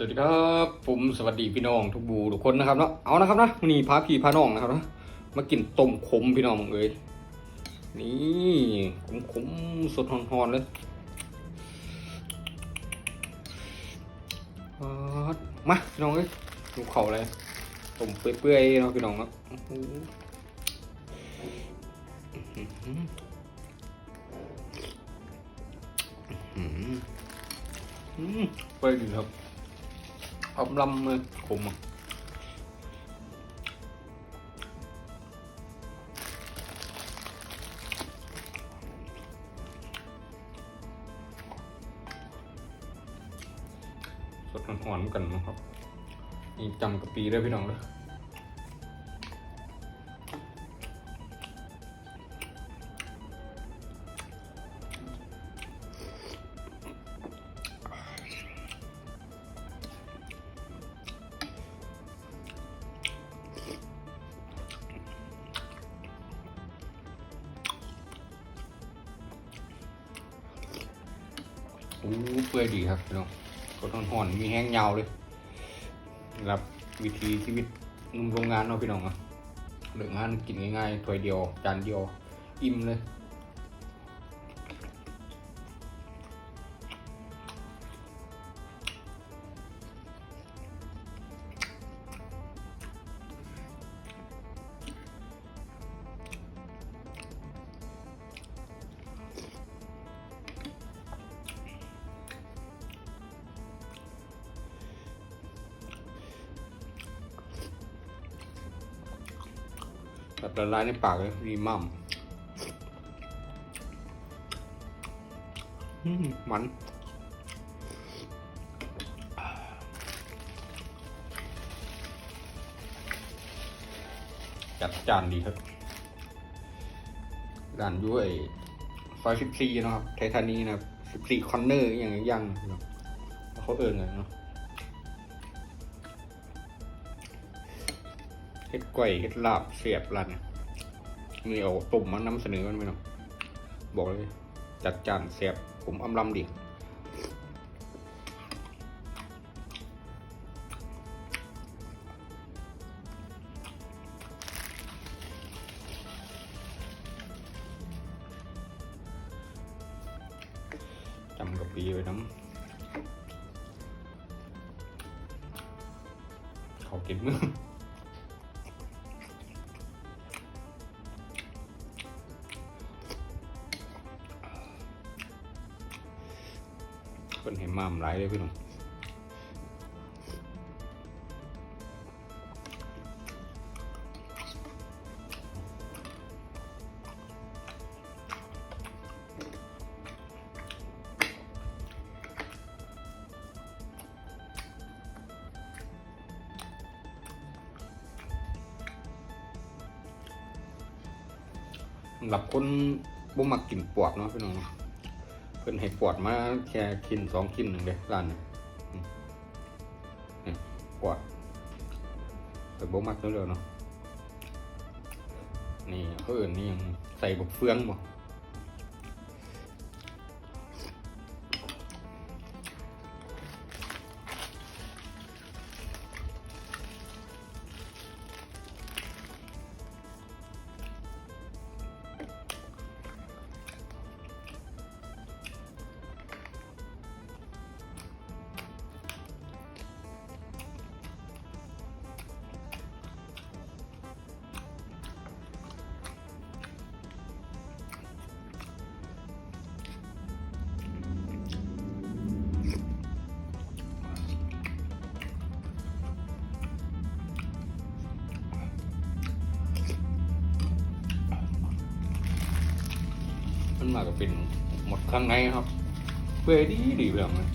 สวัสดีครับผมสวัสดีพี่น้องทุกบูทุกคนนะครับเนาะเอานะครับนะนี่พาพี่พาน้องนะครับนะมากินต้มขมพี่น้องเอ้ยนี่ขมขมสดหอนๆเลยมาพี่น้องเอ้ยดูเข่าเลยต้มเปื่อยๆเนาะพี่น้องเนาะอื้อหืออื้อหืออื้อหืออืมเปื่อยดีครับ อมลำเลยขมอะสดหอนๆเหมือนกันนะครับนี่จำกะปีได้พี่น้องเลย อู้เปื่อยดีครับพี่น้องก็นอนหอนมีแห้งยาวเลยรับวิธีชีวิตนุ่มโรงงานเนาะพี่น้องเนาะเลิกงานกินง่ายๆถ้วยเดียวจานเดียวอิ่มเลย แบบละลายในปากเลยมีมั่มมันจัดจานดีครับร้านด้วยซอยสิบสี่นะครับ ไททานีนะครับสิบสี่คอนเนอร์อย่างยังเนาเขาเอิญกันเนาะ เฮ็ดก๋วยเฮ็ดลาบเสียบรันนี่เอาตุ่มมานำเสนอกันไปเนาะบอกเลย จัดจานเสียบผมอำลำดิจำกับปีไว้น้ำเขากินมือ คนเห็นมามหลายเลยพี่น้องสำหรับคนบ่มักกินปวดเนาะพี่น้องเนาะ พิ่นให้ปวดมาแค่กินสองกินหนึ่งเลยร้านนี้อืมนี่ปวดแต่บ่มักเร็วๆเนาะนี่เขาอื่นนี่ยังใส่บกเฟืองบ่ มันมาก็เป็นหมดข้างในครับเปื่อยดีดีแบบนี้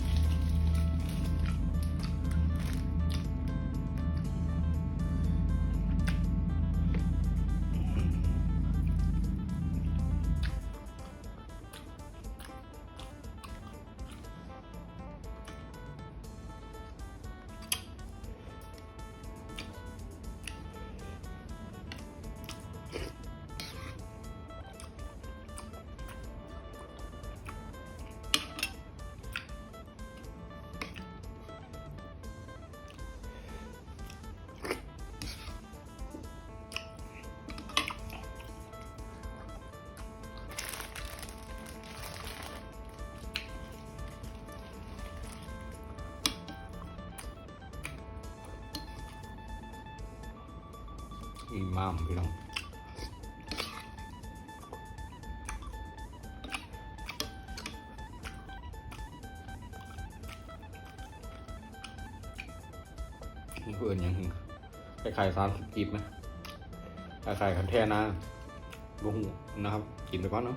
อีมามพี่น้องนี่เพื่อนยังคล้ายๆสามสิบกีบไหมคล้ายๆคันแท่นะบุ้งนะครับ กินไปก่อนเนาะ